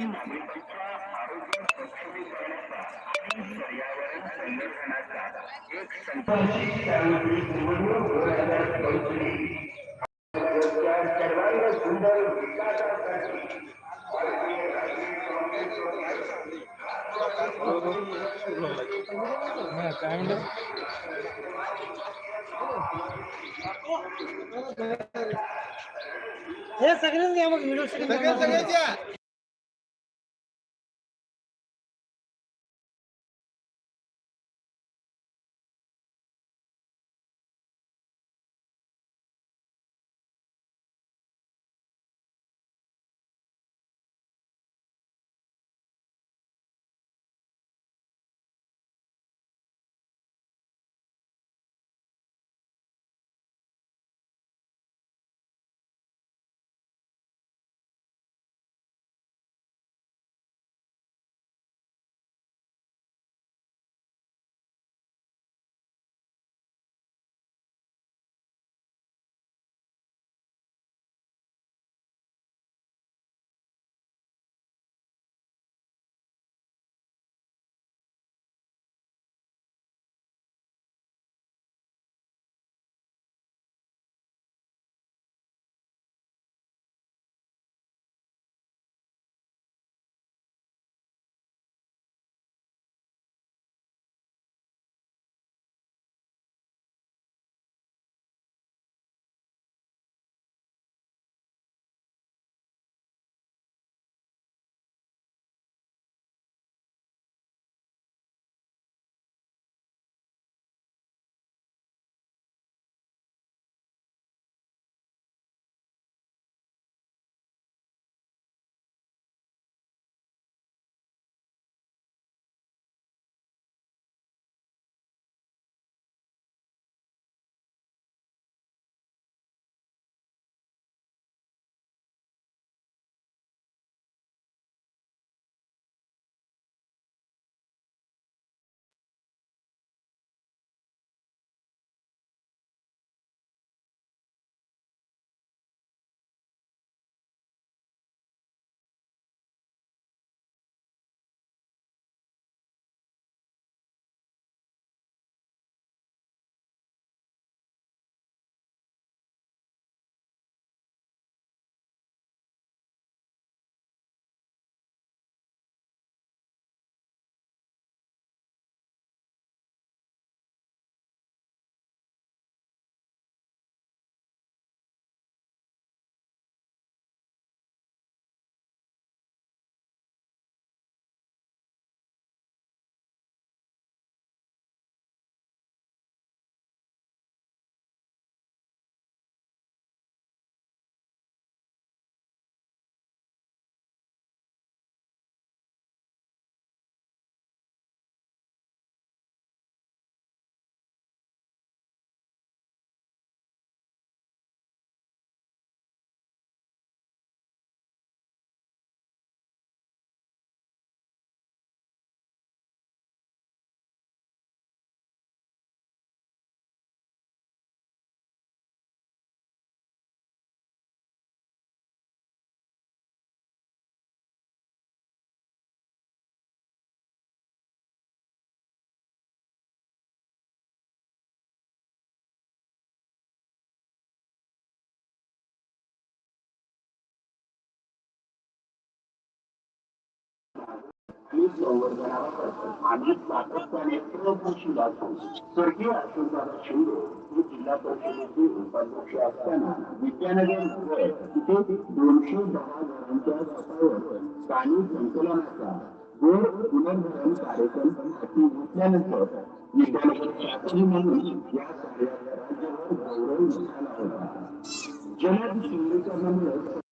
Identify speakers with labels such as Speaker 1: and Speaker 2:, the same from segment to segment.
Speaker 1: नागरिकांच्या आरोग्य करण्याचा आणि पर्यावरण एक सुंदर विकासासाठी भारतीय राष्ट्रीय काँग्रेस
Speaker 2: काय म्हणतात हे सगळ्यांनी घ्या मग व्हिडिओ सगळ्यांनी
Speaker 1: आणि संवर्धनाबाबत आम्ही सातत्याने प्रभूशील असून स्वर्गीय अशोकदादा शिंदे हे जिल्हा परिषदेचे उपाध्यक्ष असताना विद्यानगर नगर इथे दोनशे दहा घरांच्या सफाईवर स्थानिक संकलनाचा गोड पुनर्भरण कार्यक्रम हाती घेतल्यानंतर विद्यानगर शास्त्री म्हणून या कार्यात राज्यभर गौरव झाला होता जलद शुद्धीकरणामुळे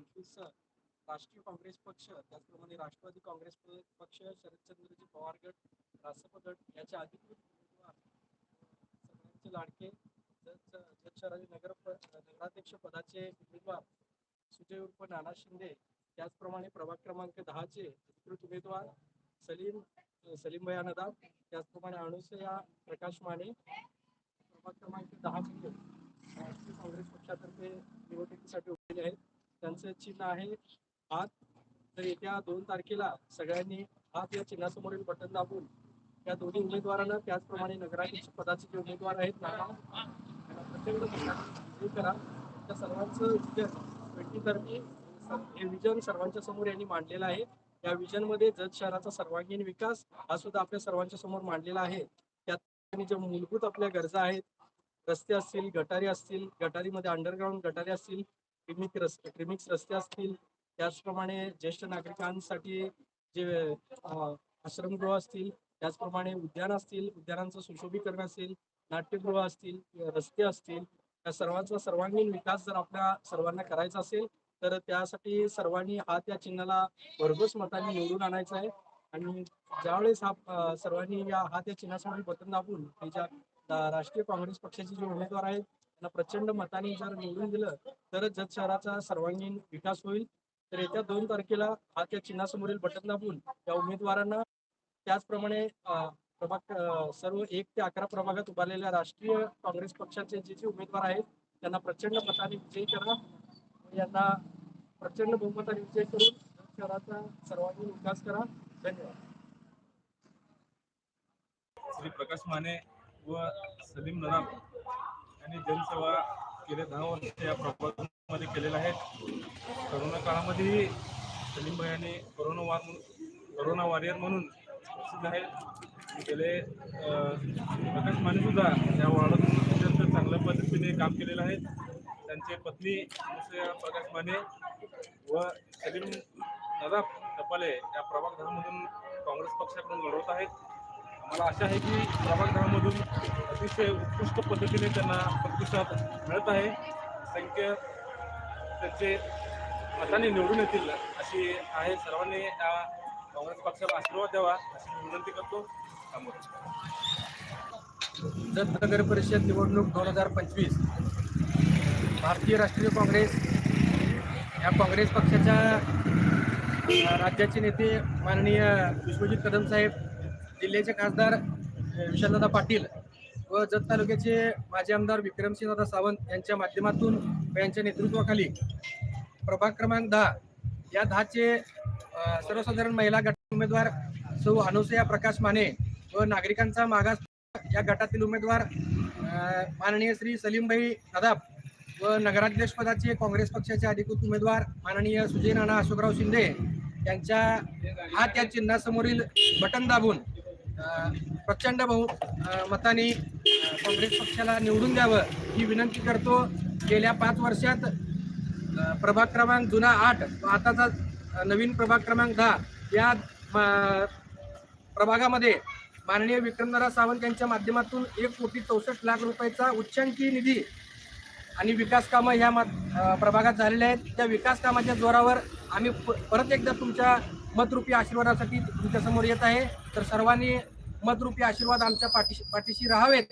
Speaker 3: पंचवीस राष्ट्रीय काँग्रेस पक्ष त्याचप्रमाणे राष्ट्रवादी काँग्रेस पक्ष शरदचंद्रजी पवार गट रासप गट याचे अधिकृत उमेदवार सगळ्यांचे लाडके शहराचे नगर नगराध्यक्ष पदाचे उमेदवार सुजय उर्फ नाना शिंदे त्याचप्रमाणे प्रभाग क्रमांक दहाचे अधिकृत उमेदवार सलीम सलीम भया नदाब त्याचप्रमाणे अनुसया प्रकाश माने प्रभाग क्रमांक दहा मध्ये राष्ट्रीय काँग्रेस पक्षातर्फे निवडणुकीसाठी उभे आहेत. त्यांचं चिन्ह आहे. हात तर येत्या दोन तारखेला सगळ्यांनी हात या चिन्हासमोरील बटन दाबून त्या दोन्ही उमेदवारांना त्याचप्रमाणे नगराध्यक्ष पदाचे जे उमेदवार आहेत ना प्रचंड करा. त्या सर्वांचं विजन ट्वेंटी हे विजन सर्वांच्या समोर यांनी मांडलेलं आहे. या विजनमध्ये जत शहराचा सर्वांगीण विकास हा सुद्धा आपल्या सर्वांच्या समोर मांडलेला आहे. त्यात ज्या मूलभूत आपल्या गरजा आहेत रस्ते असतील गटारी असतील गटारीमध्ये अंडरग्राऊंड गटारी असतील क्रिमिक रस्ते क्रिमिक्स रस्ते असतील. त्याचप्रमाणे ज्येष्ठ नागरिकांसाठी जे आश्रमगृह असतील त्याचप्रमाणे उद्यान असतील उद्यानांचं सुशोभीकरण असेल नाट्यगृह असतील रस्ते असतील या सर्वांचा सर्वांगीण विकास जर आपल्या सर्वांना करायचा असेल तर त्यासाठी सर्वांनी हा त्या चिन्हाला भरघोस मताने निवडून आणायचं आहे. आणि ज्यावेळेस हा सर्वांनी या हा त्या चिन्हासमोर बटन दाबून ज्या राष्ट्रीय काँग्रेस पक्षाचे जे उमेदवार आहेत त्यांना प्रचंड मताने जर निवडून दिलं तरच जत शहराचा सर्वांगीण विकास होईल. तर येत्या दोन तारखेला हा त्या चिन्हासमोरील बटन दाबून त्या उमेदवारांना त्याचप्रमाणे प्रभाग सर्व एक ते अकरा प्रभागात उभारलेल्या राष्ट्रीय काँग्रेस पक्षाचे जे जे उमेदवार आहेत त्यांना प्रचंड मताने विजयी करा. यांना प्रचंड बहुमताने विजय करून शहराचा सर्वांगीण विकास करा. धन्यवाद.
Speaker 4: श्री प्रकाश माने व सलीम नराम यांनी जनसेवा गेल्या दहा वर्ष या प्रभागामध्ये केलेल्या आहेत. करोना काळामध्येही सलीम भाई यांनी करोना वार म्हणून वॉरियर म्हणून प्रसिद्ध आहेत. गेले प्रकाश मानेसुद्धा या वार्डातून अत्यंत चांगल्या पद्धतीने काम केलेलं आहे. त्यांचे पत्नी प्रकाश माने व सलीम नदाब टपाले या प्रभाग दहामधून काँग्रेस पक्षाकडून लढवत आहेत. मला आशा आहे की सभागृहामधून अतिशय उत्कृष्ट पद्धतीने त्यांना प्रतिसाद मिळत आहे. संख्य त्यांचे मताने निवडून येतील अशी आहे. सर्वांनी या काँग्रेस पक्षाला आशीर्वाद द्यावा अशी मी विनंती करतो. थांबवतो
Speaker 3: जत नगर परिषद निवडणूक दोन हजार पंचवीस. भारतीय राष्ट्रीय काँग्रेस या काँग्रेस पक्षाच्या राज्याचे नेते माननीय विश्वजित कदम साहेब
Speaker 5: जिल्ह्याचे खासदार विशालदादा पाटील व जत तालुक्याचे माजी आमदार विक्रमसिंहदादा सावंत यांच्या माध्यमातून व यांच्या नेतृत्वाखाली प्रभाग क्रमांक दहा या दहाचे सर्वसाधारण महिला गट उमेदवार सौ अनुसया प्रकाश माने व नागरिकांचा मागास या गटातील उमेदवार माननीय श्री सलीमभाई नदाब व नगराध्यक्ष पदाचे काँग्रेस पक्षाचे अधिकृत उमेदवार माननीय सुजय नाना अशोकराव शिंदे यांच्या हात या चिन्हासमोरील बटन दाबून प्रचंड बहु मताने काँग्रेस पक्षाला निवडून द्यावं ही विनंती करतो. गेल्या पाच वर्षात प्रभाग क्रमांक जुना आठ आताचा नवीन प्रभाग क्रमांक दहा या म, प्रभागामध्ये माननीय विक्रमदारा सावंत यांच्या माध्यमातून एक कोटी चौसष्ट लाख रुपयाचा उच्चांकी निधी आणि विकास कामं ह्या मत- प्रभागात झालेल्या आहेत. त्या विकास कामाच्या जोरावर आम्ही प- परत एकदा तुमच्या मतरूपी आशीर्वादासाठी तुमच्यासमोर येत आहे. तर सर्वांनी मतरूपी आशीर्वाद आमच्या पाठीशी पाठीशी राहावेत.